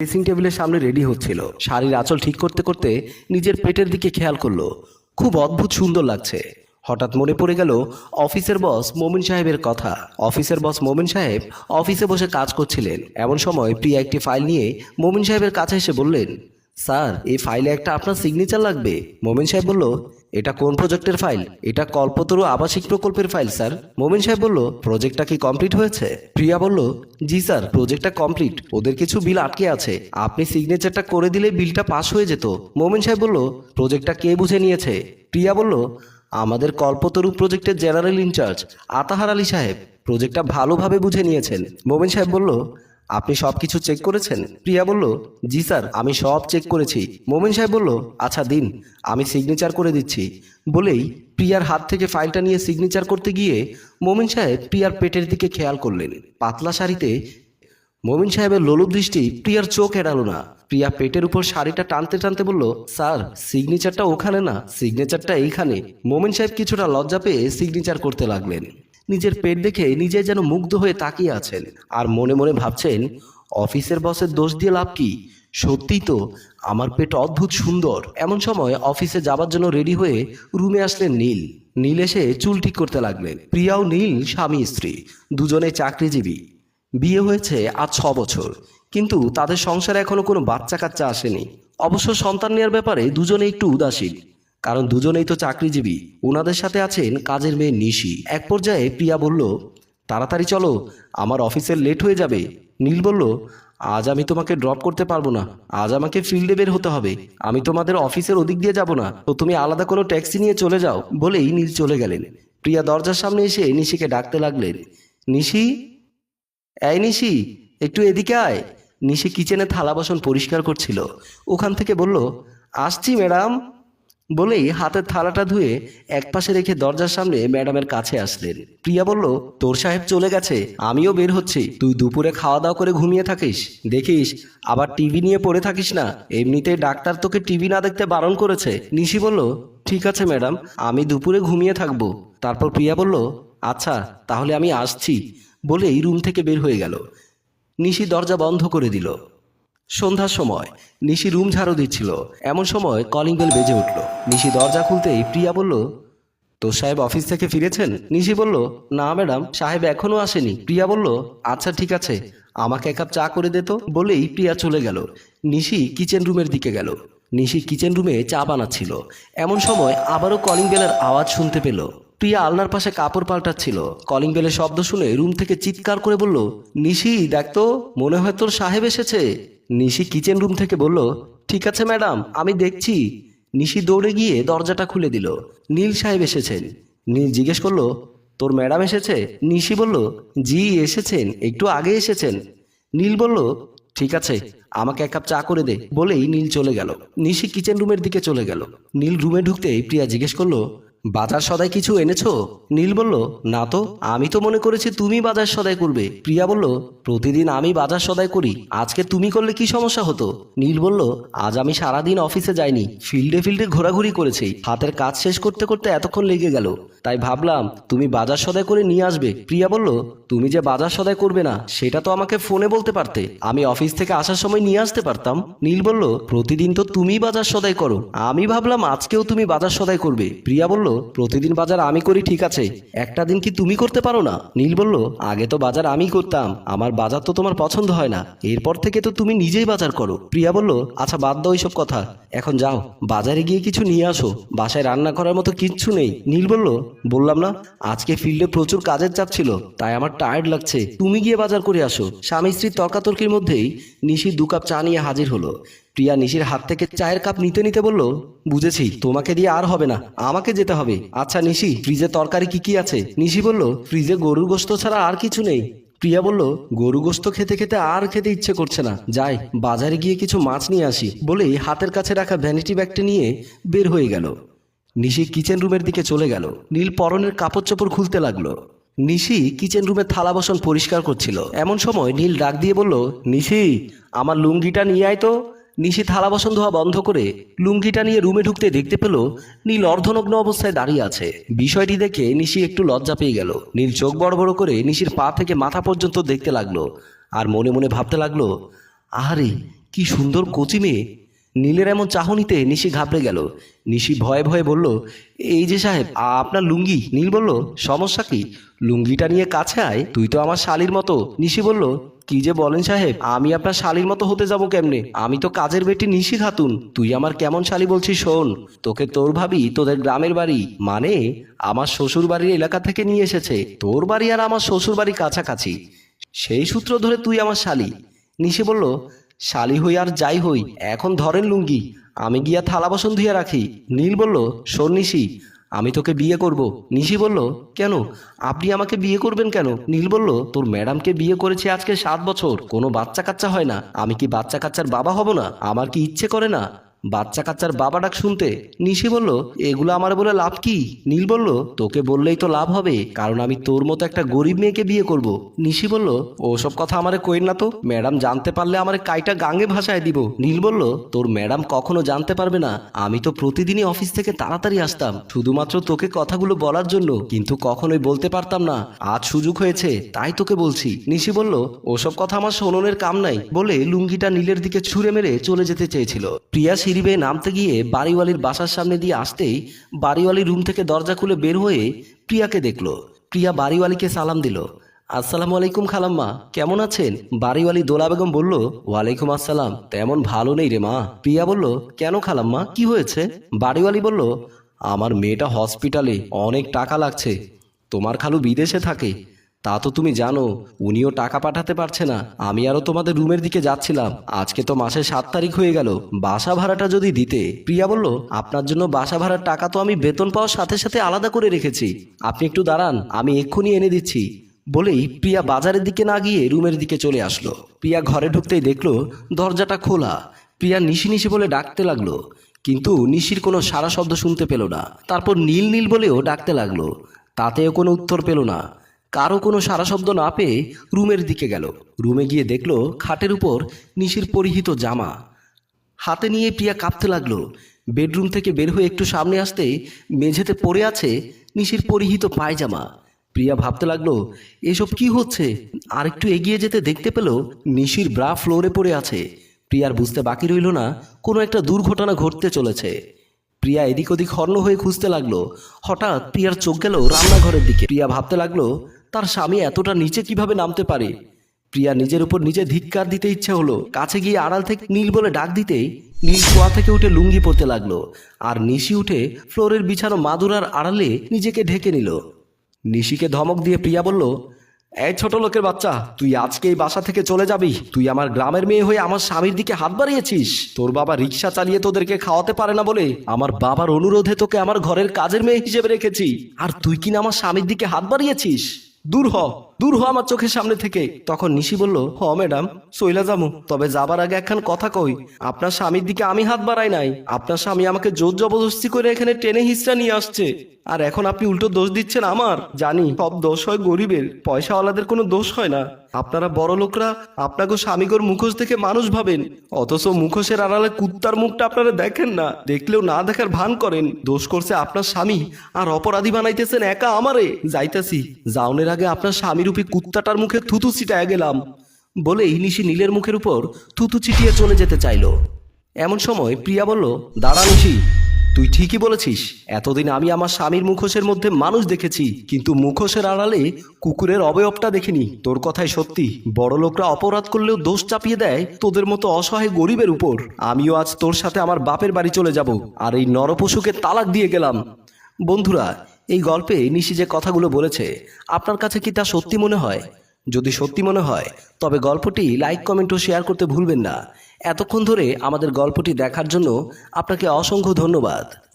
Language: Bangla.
ড্রেসিং টেবিলের সামনে রেডি হচ্ছিল। শাড়ির আঁচল ঠিক করতে করতে নিজের পেটের দিকে খেয়াল করল। খুব অদ্ভুত সুন্দর লাগছে। হঠাৎ মনে পড়ে গেল, অফিসের বস মোমিন সাহেবের কথা। অফিসের বস মোমিন সাহেব অফিসে বসে কাজ করছিলেন। এমন সময় প্রিয়া একটি ফাইল নিয়ে মোমিন সাহেবের কাছে এসে বললেন স্যার, এই ফাইলে একটা আপনার সিগনেচার লাগবে। মোমেন সাহেব বলল, এটা কোন প্রজেক্টের ফাইল এটা কল্পতরু আবাসিক প্রকল্পের ফাইল স্যার। মোমেন সাহেব বলল প্রজেক্টটা কি কমপ্লিট হয়েছে? প্রিয়া বলল, জি, স্যার প্রজেক্টটা কমপ্লিট ওদের কিছু বিল আটকে আছে। আপনি সিগনেচারটা করে দিলে বিলটা পাস হয়ে যেত। মোমেন সাহেব বলল প্রজেক্টটা কে বুঝে নিয়েছে? প্রিয়া বলল, আমাদের কল্পতরু প্রজেক্টের জেনারেল ইনচার্জ আতাহার আলী সাহেব। প্রজেক্টটা ভালোভাবে বুঝে নিয়েছেন। মোমেন সাহেব বলল আপনি সব কিছু চেক করেছেন? প্রিয়া বলল, জি স্যার, আমি সব চেক করেছি। মোমেন সাহেব বলল আচ্ছা দিন, আমি সিগনেচার করে দিচ্ছি। বলেই প্রিয়ার হাত থেকে ফাইলটা নিয়ে সিগনেচার করতে গিয়ে মোমিন সাহেব প্রিয়ার পেটের দিকে খেয়াল করলেন। পাতলা শাড়িতে মোমিন সাহেবের লোলুপ দৃষ্টি প্রিয়ার চোখ এড়ালো না। প্রিয়া পেটের উপর শাড়িটা টানতে টানতে বলল, স্যার সিগনেচারটা ওখানে না সিগনেচারটা এইখানে। মোমিন সাহেব কিছুটা লজ্জা পেয়ে সিগনেচার করতে লাগলেন। নিজের পেট দেখে নিজে যেন মুগ্ধ হয়ে তাকিয়ে আছেন। আর মনে মনে ভাবছেন অফিসের বসের দোষ দিয়ে লাভ কি? সত্যিই তো আমার পেট অদ্ভুত সুন্দর। এমন সময় অফিসে যাবার জন্য রেডি হয়ে রুমে আসলেন নীল। নীল এসে চুল ঠিক করতে লাগলেন। প্রিয়াও নীল স্বামী স্ত্রী দুজনে চাকরিজীবী। বিয়ে হয়েছে আজ ছ বছর কিন্তু তাদের সংসারে এখনও কোনো বাচ্চা কাচ্চা আসেনি। অবশ্য সন্তান নেওয়ার ব্যাপারে দুজনে একটু উদাসীন। কারণ দুজনেই তো চাকরিজীবী। ওনাদের সাথে আছেন কাজের মেয়ে নিশি। এক পর্যায়ে প্রিয়া বলল, তাড়াতাড়ি চলো, আমার অফিসের লেট হয়ে যাবে। নীল বলল, আজ আমি তোমাকে ড্রপ করতে পারব না। আজ আমাকে ফিল্ডে বের হতে হবে। আমি তোমাদের অফিসের ওদিক দিয়ে যাব না। তো তুমি আলাদা কোনো ট্যাক্সি নিয়ে চলে যাও। বলেই নীল চলে গেলেন। প্রিয়া দরজার সামনে এসে নিশিকে ডাকতে লাগলেন, নিশি? এই নিশি, একটু এদিকে আয়। নিশি কিচেনে থালা বাসন পরিষ্কার করছিল। ওখান থেকে বলল, আসছি, ম্যাডাম। বলেই হাতের থালাটা ধুয়ে একপাশে রেখে দরজার সামনে ম্যাডামের কাছে আসলেন। প্রিয়া বলল, তোর সাহেব চলে গেছে, আমিও বের হচ্ছি। তুই দুপুরে খাওয়া দাওয়া করে ঘুমিয়ে থাকিস। দেখিস, আবার টিভি নিয়ে পড়ে থাকিস না। এমনিতেই ডাক্তার তোকে টিভি না দেখতে বারণ করেছে। নিশি বলল, ঠিক আছে ম্যাডাম, আমি দুপুরে ঘুমিয়ে থাকব। তারপর প্রিয়া বলল আচ্ছা তাহলে আমি আসছি। বলেই রুম থেকে বের হয়ে গেল। নিশি দরজা বন্ধ করে দিল। সন্ধ্যার সময় নিশি রুম ঝাড়ু দিচ্ছিল। এমন সময় কলিং বেল বেজে উঠল। নিশি দরজা খুলতেই প্রিয়া বলল, তোর সাহেব অফিস থেকে ফিরেছেন? নিশি বলল, না ম্যাডাম, সাহেব এখনও আসেনি। প্রিয়া বলল আচ্ছা ঠিক আছে, আমাকে এক কাপ চা করে দে তো। বলেই প্রিয়া চলে গেল। নিশি কিচেন রুমের দিকে গেল। নিশি কিচেন রুমে চা বানাচ্ছিল। এমন সময় আবারও কলিং বেলের আওয়াজ শুনতে পেল। প্রিয়া আলনার পাশে কাপড় পাল্টাচ্ছিল। কলিং বেলের শব্দ শুনে রুম থেকে চিৎকার করে বলল, নিশি, দেখ তো, মনে হয় তোর সাহেব এসেছে। নিশি কিচেন রুম থেকে বলল, ঠিক আছে ম্যাডাম, আমি দেখছি। নিশি দৌড়ে গিয়ে দরজাটা খুলে দিল। নীল সাহেব এসেছেন। নীল জিজ্ঞেস করল, তোর ম্যাডাম এসেছে? নিশি বলল, জি, এসেছেন, একটু আগে এসেছেন। নীল বলল, ঠিক আছে, আমাকে এক কাপ চা করে দে। বলেই নীল চলে গেল। নিশি কিচেন রুমের দিকে চলে গেল। নীল রুমে ঢুকতেই প্রিয়া জিজ্ঞেস করল বাজার সদাই কিছু এনেছো? নীল বলল, না তো, আমি তো মনে করেছি তুমি বাজার সদাই করবে। প্রিয়া বলল, প্রতিদিন আমি বাজার সদাই করি, আজকে তুমি করলে কি সমস্যা হতো? নীল বলল, আজ আমি সারাদিন অফিসে যাইনি, ফিল্ডে ফিল্ডে ঘোরাঘুরি করেছি, হাতের কাজ শেষ করতে করতে এতক্ষণ লেগে গেল। তাই ভাবলাম, তুমি বাজার সদাই করে নিয়ে আসবে। প্রিয়া বলল, তুমি যে বাজার সদাই করবে না, সেটা তো আমাকে ফোনে বলতে পারতে, আমি অফিস থেকে আসার সময় নিয়ে আসতে পারতাম। নীল বলল, প্রতিদিন তো তুমি বাজার সদাই করো, আমি ভাবলাম আজকেও তুমি বাজার সদাই করবে। প্রিয়া বলল প্রতিদিন বাজার আমি করি, ঠিক আছে। একটা দিন কি তুমি করতে পারো না? নীল বলল, আগে তো বাজার আমি করতাম, আমার বাজার তো তোমার পছন্দ হয় না। এরপর থেকে তো তুমি নিজেই বাজার করো। প্রিয়া বলল আচ্ছা বাদ দাও এইসব কথা। এখন যাও, বাজারে গিয়ে কিছু নিয়ে আসো। বাসায় রান্না করার মতো কিচ্ছু নেই। নীল বলল, বললাম না, আজকে ফিল্ডে প্রচুর কাজের চাপ ছিল, তাই আমার টায়ার্ড লাগছে। তুমি গিয়ে বাজার করে আসো। স্বামী স্ত্রীর তর্কাতর্কির মধ্যেই নিশি দু কাপ চা নিয়ে হাজির হলো। প্রিয়া নিশির হাত থেকে চায়ের কাপ নিতে নিতে বলল, বুঝেছি, তোমাকে দিয়ে আর হবে না, আমাকে যেতে হবে। আচ্ছা নিশি, ফ্রিজে তরকারি কি কি আছে? নিশি বলল, ফ্রিজে গরুর গোস্ত ছাড়া আর কিছু নেই। প্রিয়া বলল গরু গোস্ত খেতে খেতে আর খেতে ইচ্ছে করছে না। যাই, বাজারে গিয়ে কিছু মাছ নিয়ে আসি। বলেই হাতের কাছে রাখা ভ্যানিটি ব্যাগটা নিয়ে বের হয়ে গেল। নিশি কিচেন রুমের দিকে চলে গেল। নীল পরনের কাপড় চোপড় খুলতে লাগল। নিশি কিচেন রুমে থালা বাসন পরিষ্কার করছিল। এমন সময় নীল ডাক দিয়ে বলল, নিশি, আমার লুঙ্গিটা নিয়ে আয় তো। নিশি থালা বাসন ধোয়া বন্ধ করে লুঙ্গিটা নিয়ে রুমে ঢুকতে দেখতে পেল নীল অর্ধনগ্ন অবস্থায় দাঁড়িয়ে আছে। বিষয়টি দেখে নিশি একটু লজ্জা পেয়ে গেল। নীল চোখ বড় বড় করে নিশির পা থেকে মাথা পর্যন্ত দেখতে লাগল। আর মনে মনে ভাবতে লাগল, আহারে, কি সুন্দর কচি মেয়ে। নীলের এমন চাহনিতে নিশি ঘাবড়ে গেল। নিশি ভয়ে ভয়ে বলল, এই যে সাহেব, আপনার লুঙ্গি? নীল বলল, সমস্যা কি? লুঙ্গিটা নিয়ে কাছে আয়, তুই তো আমার শালির মতো। নিশি বলল, কি যে বলেন সাহেব, আমি আপনার শালির মতো হতে যাব কেমনে? আমি তো কাজের বেটি নিশি খাতুন, তুই আমার কেমন শালি বলছিস শোন? তোকে তোর ভাবি তোদের গ্রামের বাড়ি মানে আমার শ্বশুর বাড়ির এলাকা থেকে নিয়ে এসেছে, তোর বাড়ি আর আমার শ্বশুর বাড়ি কাছাকাছি। সেই সূত্র ধরে তুই আমার শালি। নিশি বলল শালি হই আর যাই হই, এখন ধরেন লুঙ্গি, আমি গিয়া থালা বাসন ধুয়ে রাখি। নীল বলল, শোন নিশি, আমি তোকে বিয়ে করব। নিশি বলল, কেন? আপনি আমাকে বিয়ে করবেন কেন? নীল বলল, তোর ম্যাডামকে বিয়ে করেছে আজকে সাত বছর, কোনো বাচ্চা কাচ্চা হয় না। আমি কি বাচ্চা কাচ্চার বাবা হব না? আমার কি ইচ্ছে করে না? বাচ্চা কাচ্চার বাবা ডাক শুনতে নিশি বলল, এগুলো আমার বলে লাভ কি? নীল বলল, তোকে বললেই তো লাভ হবে, কারণ আমি তোর মতো একটা গরিব মেয়েকে বিয়ে করব। নিশি বলল, ওসব কথা আমারে কইন না তো, ম্যাডাম জানতে পারলে আমার কাইটা গাঙ্গে ভাষায় দিব। নীল বলল, তোর ম্যাডাম কখনো জানতে পারবে না, আমি তো প্রতিদিনই অফিস থেকে তাড়াতাড়ি আসতাম, শুধুমাত্র তোকে কথাগুলো বলার জন্য, কিন্তু কখনোই বলতে পারতাম না, আজ সুযোগ হয়েছে, তাই তোকে বলছি। নিশি বলল, ওসব কথা আমার শোননের কাম নাই, বলে লুঙ্গিটা নীলের দিকে ছুঁড়ে মেরে চলে যেতে চেয়েছিল। প্রিয়া সিঁড়ি বেয়ে নামতে গিয়ে বাড়িওয়ালির বাসার সামনে দিয়ে আসতেই বাড়িওয়ালি রুম থেকে দরজা খুলে বের হয়ে প্রিয়াকে দেখল। প্রিয়া বাড়িওয়ালিকে সালাম দিল। আসসালামু আলাইকুম খালাম্মা, কেমন আছেন? বাড়িওয়ালি দোলা বেগম বলল, ওয়ালাইকুম আসসালাম, তেমন ভালো নেই রে মা। প্রিয়া বলল, কেন খালাম্মা, কি হয়েছে? বাড়িওয়ালি বলল, আমার মেয়েটা হসপিটালে অনেক টাকা লাগছে, তোমার খালু বিদেশে থাকে। তা তো তুমি জানো, উনিও টাকা পাঠাতে পারছে না। আমি আরও তোমাদের রুমের দিকে যাচ্ছিলাম। আজকে তো মাসের সাত তারিখ হয়ে গেল। বাসা ভাড়াটা যদি দিতে। প্রিয়া বলল, আপনার জন্য বাসা ভাড়ার টাকা তো আমি বেতন পাওয়ার সাথে সাথে আলাদা করে রেখেছি। আপনি একটু দাঁড়ান, আমি এক্ষুনি এনে দিচ্ছি। বলেই প্রিয়া বাজারের দিকে না গিয়ে রুমের দিকে চলে আসলো। প্রিয়া ঘরে ঢুকতেই দেখল, দরজাটা খোলা। প্রিয়া নিশি নিশি বলে ডাকতে লাগল। কিন্তু নিশির কোনো সারা শব্দ শুনতে পেল না। তারপর নীল নীল বলেও ডাকতে লাগল। তাতেও কোনো উত্তর পেল না। কারও কোনো সারা শব্দ না পেয়ে রুমের দিকে গেল। রুমে গিয়ে দেখল খাটের উপর নিশির পরিহিত জামা। হাতে নিয়ে প্রিয়া কাঁপতে লাগল। বেডরুম থেকে বের হয়ে একটু সামনে আসতে মেঝেতে পড়ে আছে নিশির পরিহিত পায়জামা। প্রিয়া ভাবতে লাগল, এসব কি হচ্ছে? আর একটু এগিয়ে যেতে দেখতে পেল নিশির ব্রা ফ্লোরে পড়ে আছে। প্রিয়ার বুঝতে বাকি রইল না, কোনো একটা দুর্ঘটনা ঘটতে চলেছে। প্রিয়া এদিক ওদিক হর্ণ হয়ে খুঁজতে লাগল। হঠাৎ প্রিয়ার চোখ গেল রান্নাঘরের দিকে। প্রিয়া ভাবতে লাগল তার স্বামী এতটা নিচে কীভাবে নামতে পারে? প্রিয়া নিজের উপর নিজে ধিক্কার দিতে ইচ্ছে হলো। কাছে গিয়ে আড়াল থেকে নীল বলে ডাক দিতেই নীল শোয়া থেকে উঠে লুঙ্গি পরতে লাগল আর নিশি উঠে ফ্লোরের বিছানো মাদুরার আড়ালে নিজেকে ঢেকে নিল। নিশিকে ধমক দিয়ে প্রিয়া বলল, এই ছোট লোকের বাচ্চা, তুই আজকে এই বাসা থেকে চলে যাবি। তুই আমার গ্রামের মেয়ে হয়ে আমার স্বামীর দিকে হাত বাড়িয়েছিস। তোর বাবা রিক্সা চালিয়ে তোদেরকে খাওয়াতে পারে না বলে আমার বাবার অনুরোধে তোকে আমার ঘরের কাজের মেয়ে হিসেবে রেখেছি। আর তুই কিনা আমার স্বামীর দিকে হাত বাড়িয়েছিস? দূর হ দূর হ আমার চোখের সামনে থেকে। তখন নিশি বলল, হ, ম্যাডাম সইলা যামু তবে যাবার আগে একখান কথা কই। আপনার স্বামীর দিকে আমি হাত বাড়াই নাই। আপনার স্বামী আমাকে জোর জবরদস্তি করে এখানে টেনে হিসটা নিয়ে আসছে। আর এখন আপনি উল্টো দোষ দিচ্ছেন আমার। জানি, সব দোষ হয় গরিবের। পয়সাওয়ালাদের কোনো দোষ হয় না। আপনারা বড় লোকরা, আপনাকে স্বামীগর মুখোশ থেকে মানুষ ভাবেন। অথচ মুখোশের আড়ালে কুত্তার মুখটা আপনারা দেখেন না। দেখলেও না দেখার ভান করেন। দোষ করছে আপনার স্বামী, আর অপরাধী বানাইতেছেন একা আমারে। যাইতাছি, যাওনের আগে আপনার স্বামীরূপী কুত্তাটার মুখে থুতু ছিটায় গেলাম। বলেই নিশি নীলের মুখের উপর থুতু ছিটিয়ে চলে যেতে চাইলো। এমন সময় প্রিয়া বলল, দাঁড়া নিশি, তুই ঠিকই বলেছিস, এতদিন আমি আমার স্বামীর মুখোশের মধ্যে মানুষ দেখেছি, কিন্তু মুখোশের আড়ালে কুকুরের অবয়বটা দেখিনি। তোর কথাই সত্যি বড় লোকরা অপরাধ করলেও দোষ চাপিয়ে দেয় তোদের মতো অসহায় গরিবের উপর। আমিও আজ তোর সাথে আমার বাপের বাড়ি চলে যাব, আর এই নরপশুকে তালাক দিয়ে গেলাম। বন্ধুরা, এই গল্পে নিশি যে কথাগুলো বলেছে, আপনার কাছে কি তা সত্যি মনে হয়? যদি সত্যি মনে হয়, তবে গল্পটি লাইক, কমেন্ট ও শেয়ার করতে ভুলবেন না। এতক্ষণ ধরে আমাদের গল্পটি দেখার জন্য আপনাকে অসংখ্য ধন্যবাদ।